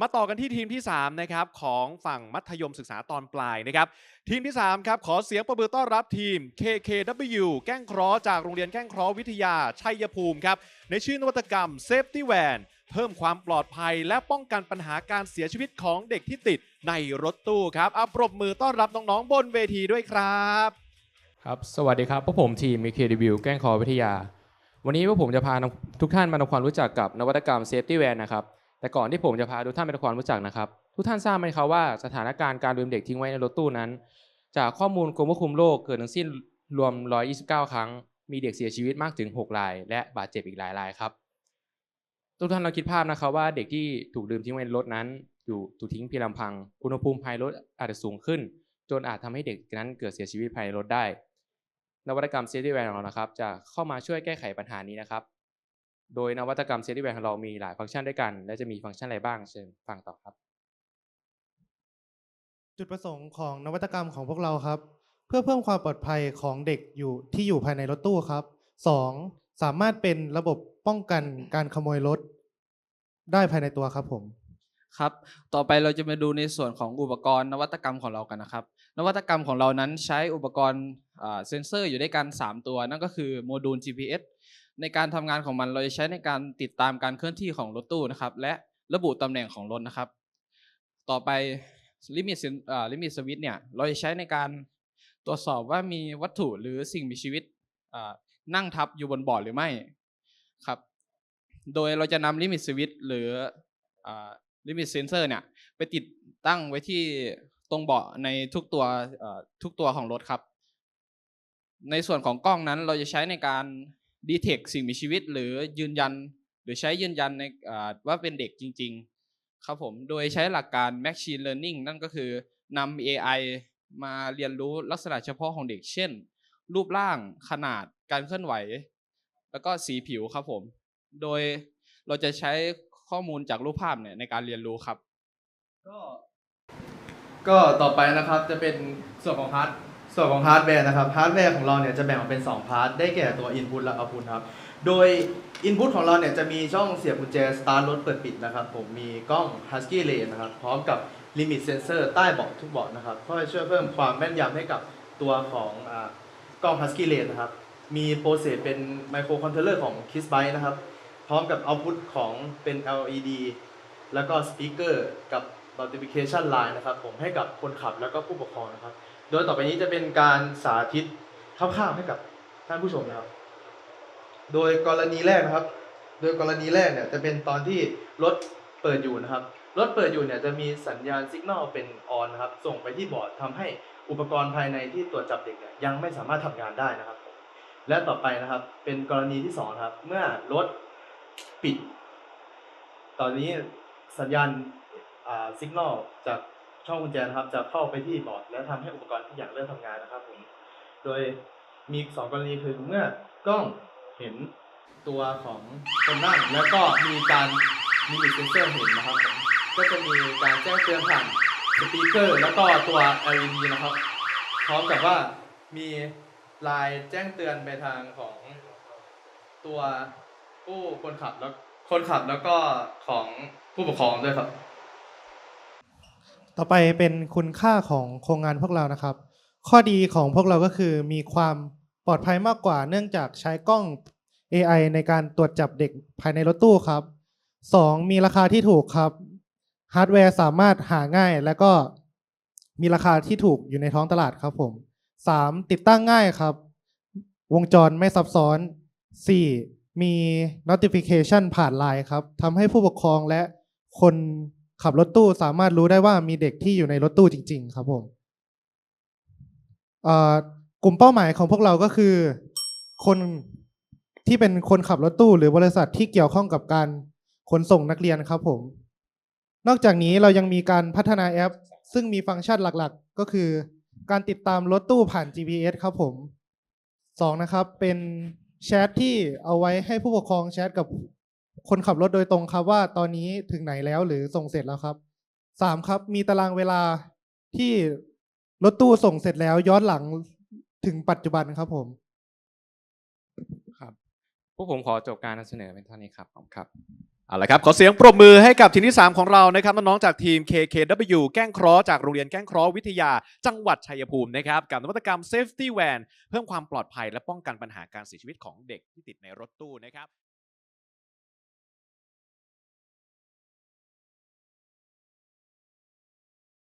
มาต่อกันที่ทีมที่3นะครับของฝั่งมัธยมศึกษาตอนปลายนะครับทีมที่3ครับขอเสียงประมือต้อนรับทีม KKW แก้งคราะห์จากโรงเรียนแก้งคราะห์วิทยาชัยภูมิครับในชื่อนวัตกรรม Safety Van เพิ่มความปลอดภัยและป้องกันปัญหาการเสียชีวิตของเด็กที่ติดในรถตู้ครับเอาปรบมือต้อนรับน้องๆบนเวทีด้วยครับครับ สวัสดีครับพวกผมทีม MKW แกล้งครอวิทยา วันนี้พวกผมจะพาทุกท่านมาทำความรู้จักกับนวัตกรรม Safety Van นะครับ แต่ก่อนที่ผมจะพาทุกท่านไปทำความรู้จักนะครับ ทุกท่านทราบไหมครับว่าสถานการณ์การลืมเด็กทิ้งไว้ในรถตู้นั้น จากข้อมูลกรมควบคุมโรคเกิดทั้งสิ้นรวม 129 ครั้ง มีเด็กเสียชีวิตมากถึง 6 ราย และบาดเจ็บอีกหลายรายครับ ทุกท่านลองคิดภาพนะครับว่าเด็กที่ถูกลืมทิ้งไว้ในรถนั้น อยู่ถูกทิ้งเพียงลำพัง อุณหภูมิภายในรถอาจจะสูงขึ้น จนอาจทำให้เด็กนั้นเกิดเสียชีวิตภายในรถได้ นวัตกรรม Safety Van ของเรานะครับ จะเข้ามาช่วยแก้ไขปัญหานี้นะครับ โดยนวัตกรรม Safety Van ของเรามีหลายฟังก์ชันด้วยกัน และจะมีฟังก์ชันอะไรบ้างเชิญฟังต่อครับ จุดประสงค์ของนวัตกรรมของพวกเราครับ เพื่อเพิ่มความปลอดภัยของเด็กอยู่ที่อยู่ภายในรถตู้ครับสองสามารถเป็นระบบป้องกันการขโมยรถได้ภายในตัวครับผมครับ ต่อไปเราจะมาดูในส่วนของอุปกรณ์นวัตกรรมของเรากันนะครับ นวัตกรรมของเรานั้นใช้อุปกรณ์อ่าเซ็นเซอร์อยู่ด้วยกัน 3 ตัว นั่นก็คือโมดูล GPS ในการทำงานของมันเราจะใช้ในการติดตามการเคลื่อนที่ของรถตู้นะครับ และระบุตำแหน่งของรถนะครับ ต่อไปลิมิตลิมิตสวิตเนี่ยเราจะใช้ในการตรวจสอบว่ามีวัตถุหรือสิ่งมีชีวิตนั่งทับอยู่บนบอร์ดหรือไม่ครับ โดยเราจะนำลิมิตสวิตหรือลิมิตเซนเซอร์เนี่ยไปติดตั้งไว้ที่ตรงเบาะในทุกตัวทุกตัวของรถครับ ในส่วนของกล้องนั้นเราจะใช้ในการ ดีเทคสิ่งมีชีวิต หรือยืนยัน หรือใช้ยืนยันในว่าเป็นเด็กจริง ๆ ครับผม โดยใช้หลักการ Machine Learning นั่นก็คือนำ AI มาเรียนรู้ลักษณะเฉพาะของเด็ก เช่น รูปร่างขนาดการเคลื่อนไหว แล้วก็สีผิวครับผม โดยเราจะใช้ข้อมูลจากรูปภาพเนี่ยในการเรียนรู้ครับ ก็ก็ต่อไปนะครับจะเป็นส่วนของฮาร์ด ส่วนของฮาร์ดแวร์นะครับ ฮาร์ดแวร์ของเราเนี่ยจะแบ่งออกเป็น 2 พาร์ท ได้แก่ตัว Input และ Output ครับ โดย Input ของเราเนี่ยจะมีช่องเสียบกุญแจ Start รถเปิดปิดนะครับ ผม มีกล้อง Husky l a n นะครับ พร้อมกับ Limit Sensor ใต้เบาะทุกเบาะนะครับเพื่อช่วยเพิ่มความแม่นยำให้กับตัวของอกล้อง Husky l a n นะครับ มีโปรเซสเป็นไมโครคอนโทรลเลอร์ของ Kiss Byte นะครับ พร้อมกับ Output ของเป็น LED แล้วก็สปีกเกอร์กับ notification line นะครับ ผมให้กับคนขับแล้วก็ผู้ปกครองนะครับ โดยต่อไปนี้จะเป็นการสาธิตคร่าวๆให้กับท่านผู้ชมนะครับ โดยกรณีแรกนะครับ โดยกรณีแรกเนี่ยจะเป็นตอนที่รถเปิดอยู่นะครับ รถเปิดอยู่เนี่ยจะมีสัญญาณสัญญาณเป็นออนนะครับ ส่งไปที่บอร์ดทำให้อุปกรณ์ภายในที่ตรวจจับเด็กเนี่ยยังไม่สามารถทำงานได้นะครับผมและต่อไปนะครับเป็นกรณีที่สองครับ เมื่อรถปิด ตอนนี้สัญญาณ สัญญาณจากช่องกุญแจนะครับ จะเข้าไปที่บอร์ดและทำให้อุปกรณ์ทุกอย่างเริ่มทำงานนะครับผมโดยมีสองกรณีคือเมื่อกล้องเห็นตัวของคนนั่งแล้วก็มีการมีเซนเซอร์เห็นนะครับผมก็จะมีการแจ้งเตือนผ่านสปีกเกอร์แล้วก็ตัว LED นะครับ พร้อมกับว่ามีลายแจ้งเตือนไปทางของตัวผู้คนขับแล้วคนขับแล้วก็ของผู้ปกครองด้วยครับ ต่อไปเป็นคุณค่าของโครงงานพวกเรานะครับ ข้อดีของพวกเราก็คือมีความปลอดภัยมากกว่า เนื่องจากใช้กล้อง AI ในการตรวจจับเด็กภายในรถตู้ครับ 2. มีราคาที่ถูกครับฮาร์ดแวร์สามารถหาง่าย และก็มีราคาที่ถูกอยู่ในท้องตลาดครับผม 3. ติดตั้งง่ายครับ วงจรไม่ซับซ้อน 4. มี notification ผ่านไลน์ครับทำให้ผู้ปกครองและคน ขับรถตู้สามารถรู้ได้ว่ามีเด็กที่อยู่ในรถตู้จริง ๆ ครับผมกลุ่มเป้าหมายของพวกเราก็คือ คนที่เป็นคนขับรถตู้หรือบริษัทที่เกี่ยวข้องกับการขนส่งนักเรียนครับผม นอกจากนี้เรายังมีการพัฒนาแอป ซึ่งมีฟังก์ชันหลักๆ ก็คือ การติดตามรถตู้ผ่าน GPS ครับผมสองนะครับ เป็นแชทที่เอาไว้ให้ผู้ปกครองแชทกับ คนขับรถโดยตรงครับว่าตอนนี้ถึงไหนแล้วหรือส่งเสร็จแล้วครับสามครับ มีตารางเวลาที่รถตู้ส่งเสร็จแล้วย้อนหลังถึงปัจจุบันครับผม ครับพวกผมขอจบการนำเสนอเป็นเท่านี้ครับขอบคุณครับเอาละครับขอเสียงปรบมือให้กับทีมที่ 3 ของเรานะครับน้องๆจากทีม KKW แก้งเคราะห์จากโรงเรียนแก้งเคราะห์วิทยาจังหวัดชัยภูมินะครับกับนวัตกรรม Safety Van เพิ่มความปลอดภัยและป้องกันปัญหาการเสียชีวิตของเด็กที่ติดในรถตู้นะครับ